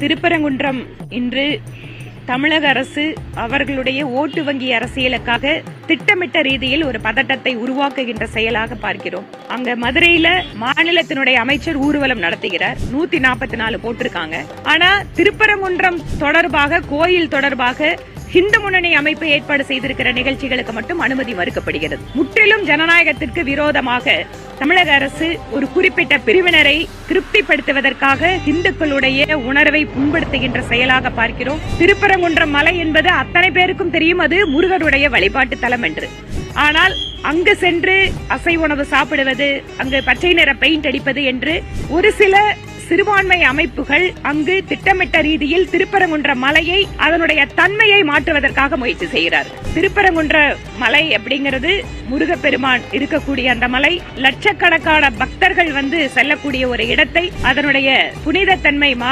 திருப்பரங்குன்றம் இன்று தமிழக அரசு அவர்களுடைய ஓட்டு வங்கி அரசியலுக்காக திட்டமிட்ட ரீதியில் ஒரு பதட்டத்தை உருவாக்குகின்ற செயலாக பார்க்கிறோம். அங்க மதுரையில மாநிலத்தினுடைய அமைச்சர் ஊர்வலம் நடத்துகிறார். நூத்தி நாற்பத்தி நாலு போட்டிருக்காங்க. ஆனா திருப்பரங்குன்றம் தொடர்பாக கோயில் தொடர்பாக ஹிந்து முன்னணி அமைப்பு ஏற்பாடு செய்திருக்கிற நிகழ்ச்சிகளுக்கு மட்டும் அனுமதி மறுக்கப்படுகிறது. முற்றிலும் ஜனநாயகத்திற்கு விரோதமாக தமிழக அரசு ஒரு குறிப்பிட்ட பிரிவினரை திருப்திப்படுத்துவதற்காக இந்துக்களுடைய உணர்வை புண்படுத்துகின்ற செயலாக பார்க்கிறோம். திருப்பரங்குன்றம் மலை என்பது அத்தனை பேருக்கும் தெரியும். அது முருகனுடைய வழிபாட்டு தலம் என்று. ஆனால் அங்கு சென்று அசை உணவு சாப்பிடுவது அங்கு பச்சை நிற பெயிண்ட் அடிப்பது என்று ஒரு சில சிறுபான்மை அமைப்புகள் அங்கு திட்டமிட்ட ரீதியில் திருப்பரங்குன்ற மலையை அதனுடைய தன்மையை மாற்றுவதற்காக முயற்சி செய்கிறார். திருப்பரங்குன்ற மலை அப்படிங்கிறது முருகப்பெருமான் இருக்கக்கூடிய அந்த மலை. லட்சக்கணக்கான பக்தர்கள் வந்து செல்லக்கூடிய ஒரு இடத்தை அதனுடைய புனிதத்தன்மை மா